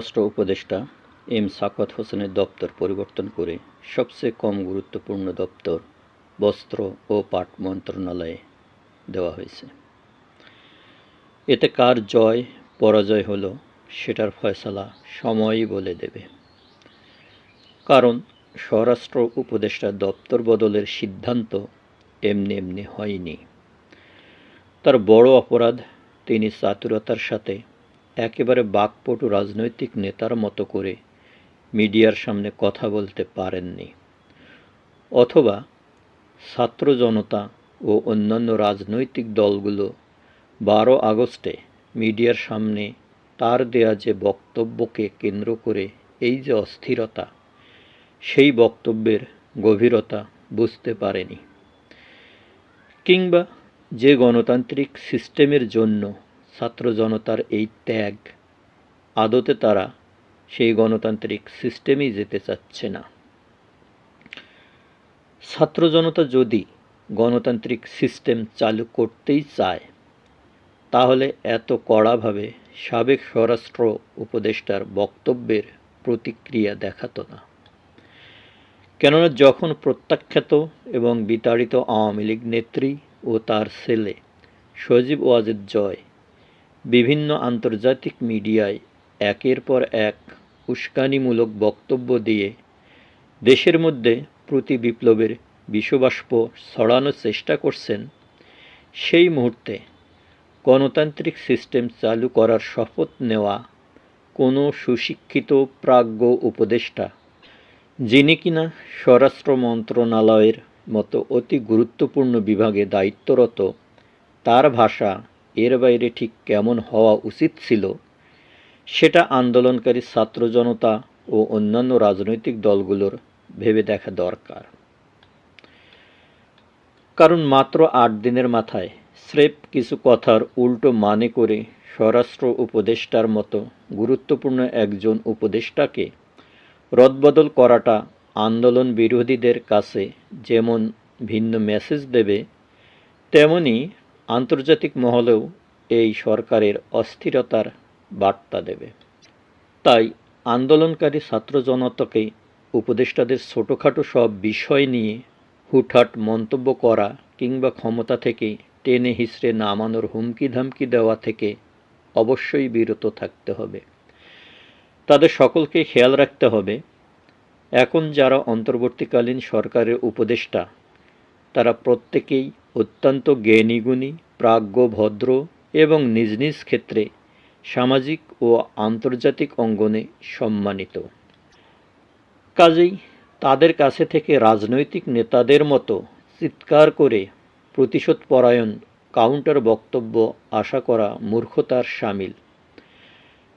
রাষ্ট্র উপদেষ্টা এম সাকত হোসেনের দপ্তর পরিবর্তন করে সবচেয়ে কম গুরুত্বপূর্ণ দপ্তর বস্ত্র ও পাট মন্ত্রণালয়ে দেওয়া হয়েছে। এতে কার জয়, পরাজয় হলো সেটার ফয়সালা সময়ই বলে দেবে। কারণ স্বরাষ্ট্র উপদেষ্টার দপ্তর বদলের সিদ্ধান্ত এমনি এমনি হয়নি। তার বড় অপরাধ তিনি চাতুরতার সাথে একেবারে বাকপটু রাজনৈতিক নেতার মতো করে মিডিয়ার সামনে কথা বলতে পারেননি। অথবা ছাত্র জনতা ও অন্যান্য রাজনৈতিক দলগুলো বারো আগস্টে মিডিয়ার সামনে তার দেয়া যে বক্তব্যকে কেন্দ্র করে এই যে অস্থিরতা, সেই বক্তব্যের গভীরতা বুঝতে পারেনি। কিংবা যে গণতান্ত্রিক সিস্টেমের জন্য ছাত্র জনতার এই ত্যাগ, আদতে তারা সেই গণতান্ত্রিক সিস্টেমেই যেতে চাচ্ছে না। ছাত্র জনতা যদি গণতান্ত্রিক সিস্টেম চালু করতেই চায়, তাহলে এত কড়াভাবে সাবেক স্বরাষ্ট্র উপদেষ্টার বক্তব্যের প্রতিক্রিয়া দেখাতো না। কেননা যখন প্রত্যাখ্যাত এবং বিতাড়িত আওয়ামী লীগ নেত্রী ও তার ছেলে সজীব ওয়াজেদ জয় বিভিন্ন আন্তর্জাতিক মিডিয়ায় একের পর এক উস্কানিমূলক বক্তব্য দিয়ে দেশের মধ্যে প্রতি বিপ্লবের বিশ্ববাষ্প ছড়ানোর চেষ্টা করছেন, সেই মুহূর্তে গণতান্ত্রিক সিস্টেম চালু করার শপথ নেওয়া কোনো সুশিক্ষিত প্রাজ্ঞ উপদেষ্টা, যিনি কিনা স্বরাষ্ট্র মন্ত্রণালয়ের মতো অতি গুরুত্বপূর্ণ বিভাগে দায়িত্বরত, তার ভাষা এর বাইরে ঠিক কেমন হওয়া উচিত ছিল, সেটা আন্দোলনকারী ছাত্র জনতা ও অন্যান্য রাজনৈতিক দলগুলোর ভেবে দেখা দরকার। কারণ মাত্র আট দিনের মাথায় স্রেফ কিছু কথার উল্টো মানে করে স্বরাষ্ট্র উপদেষ্টার মতো গুরুত্বপূর্ণ একজন উপদেষ্টাকে রদবদল করাটা আন্দোলন বিরোধীদের কাছে যেমন ভিন্ন মেসেজ দেবে, তেমনি আন্তর্জাতিক মহলেও এই সরকারের অস্থিরতার বার্তা দেবে। তাই আন্দোলনকারী ছাত্র জনতাকে উপদেষ্টাদের ছোটোখাটো সব বিষয় নিয়ে হুটহাট মন্তব্য করা কিংবা ক্ষমতা থেকে টেনে হিসড়ে নামানোর হুমকি ধামকি দেওয়া থেকে অবশ্যই বিরত থাকতে হবে। তাদের সকলকে খেয়াল রাখতে হবে, এখন যারা অন্তর্বর্তীকালীন সরকারের উপদেষ্টা, তারা প্রত্যেকেই অত্যন্ত জ্ঞানীগুণী প্রাজ্ঞ ভদ্র এবং নিজ নিজ ক্ষেত্রে সামাজিক ও আন্তর্জাতিক অঙ্গনে সম্মানিত। কাজেই তাদের কাছে থেকে রাজনৈতিক নেতাদের মতো চিৎকার করে প্রতিশোধ পরায়ণ কাউন্টার বক্তব্য আশা করা মূর্খতার সামিল।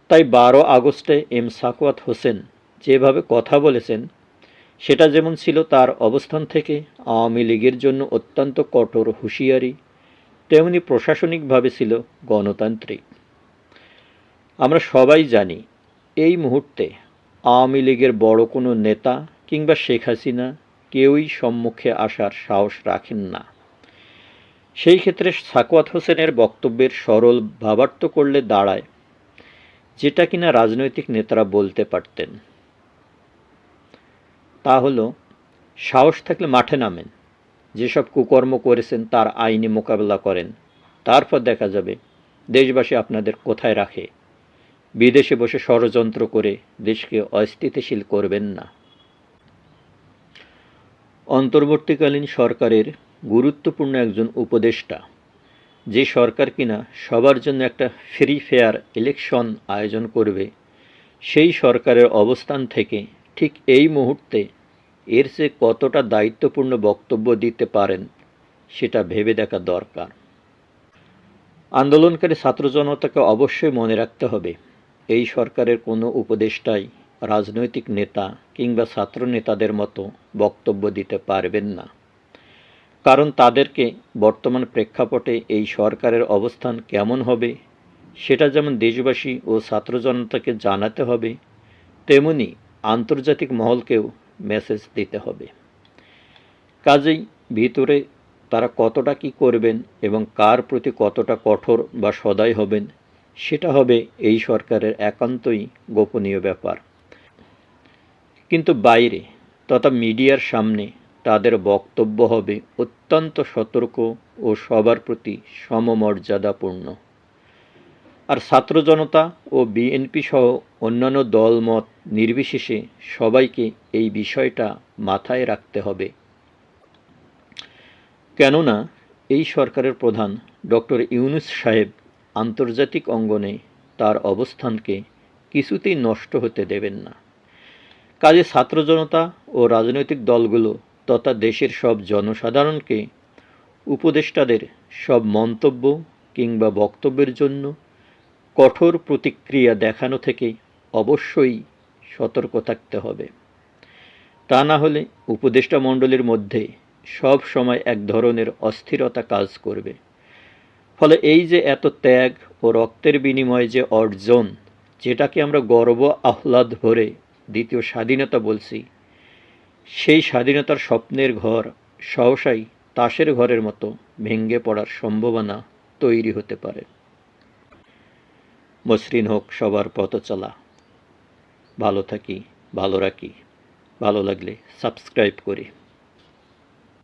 তাই বারো আগস্টে এম সাকওয়াত হোসেন যেভাবে কথা বলেছেন সেটা যেমন ছিল তার অবস্থান থেকে আওয়ামী লীগের জন্য অত্যন্ত কঠোর হুঁশিয়ারি, তেমনি প্রশাসনিকভাবে ছিল গণতান্ত্রিক। আমরা সবাই জানি এই মুহূর্তে আওয়ামী লীগের বড় কোনো নেতা কিংবা শেখ হাসিনা কেউই সম্মুখে আসার সাহস রাখেন না। সেই ক্ষেত্রে সাকওয়াত হোসেনের বক্তব্যের সরল ভাবার্থ করলে দাঁড়ায়, যেটা কিনা রাজনৈতিক নেতারা বলতে পারতেন। তা হলো, সাহস থাকলে মাঠে নামেন। যেসব কুকর্ম করেছেন তার আইনি মোকাবেলা করেন। তারপর দেখা যাবে, দেশবাসী আপনাদের কোথায় রাখে। বিদেশে বসে ষড়যন্ত্র করে দেশকে অস্থিতিশীল করবেন না। অন্তর্বর্তীকালীন সরকারের গুরুত্বপূর্ণ একজন উপদেষ্টা, যে সরকার কিনা সবার জন্য একটা ফ্রি ফেয়ার ইলেকশন আয়োজন করবে, সেই সরকারের অবস্থান থেকে ঠিক এই মুহূর্তে এর চেয়ে কতটা দায়িত্বপূর্ণ বক্তব্য দিতে পারেন সেটা ভেবে দেখা দরকার। আন্দোলনকারী ছাত্র জনতাকে অবশ্যই মনে রাখতে হবে, এই সরকারের কোনো উপদেষ্টাই রাজনৈতিক নেতা কিংবা ছাত্র নেতাদের মতো বক্তব্য দিতে পারবেন না। কারণ তাদেরকে বর্তমান প্রেক্ষাপটে এই সরকারের অবস্থান কেমন হবে, সেটা যেমন দেশবাসী ও ছাত্র জনতাকে জানাতে হবে, তেমনি আন্তর্জাতিক মহলকেও মেসেজ দিতে হবে। কাজেই ভিতরে তারা কতটা কি করবেন এবং কার প্রতি কতটা কঠোর বা সদয় হবেন, সেটা হবে এই সরকারের একান্তই গোপনীয় ব্যাপার। কিন্তু বাইরে তথা মিডিয়ার সামনে তাদের বক্তব্য হবে অত্যন্ত সতর্ক ও সবার প্রতি সমমর্যাদাপূর্ণ। আর ছাত্র জনতা ও বিএনপি সহ অন্যান্য দলমত নির্বিশেষে সবাইকে এই বিষয়টা মাথায় রাখতে হবে। কেননা এই সরকারের প্রধান ডক্টর ইউনুস সাহেব আন্তর্জাতিক অঙ্গনে তার অবস্থানকে কিছুতেই নষ্ট হতে দেবেন না। কাজে ছাত্র জনতা ও রাজনৈতিক দলগুলো তথা দেশের সব জনসাধারণকে উপদেষ্টাদের সব মন্তব্য কিংবা বক্তব্যের জন্য কঠোর প্রতিক্রিয়া দেখানো থেকে অবশ্যই সতর্ক থাকতে হবে। তা না হলে উপদেষ্টা মণ্ডলীর মধ্যে সব সময় এক ধরনের অস্থিরতা কাজ করবে। ফলে এই যে এত ত্যাগ ও রক্তের বিনিময়ে যে অর্জন, যেটাকে আমরা গর্ব আহ্লাদ ভরে দ্বিতীয় স্বাধীনতা বলছি, সেই স্বাধীনতার স্বপ্নের ঘর সহসাই তাসের ঘরের মতো ভেঙে পড়ার সম্ভাবনা তৈরি হতে পারে। মসৃণ হোক সবার পথ চলা। ভালো থাকি ভালো রাখি। ভালো লাগলে সাবস্ক্রাইব করি।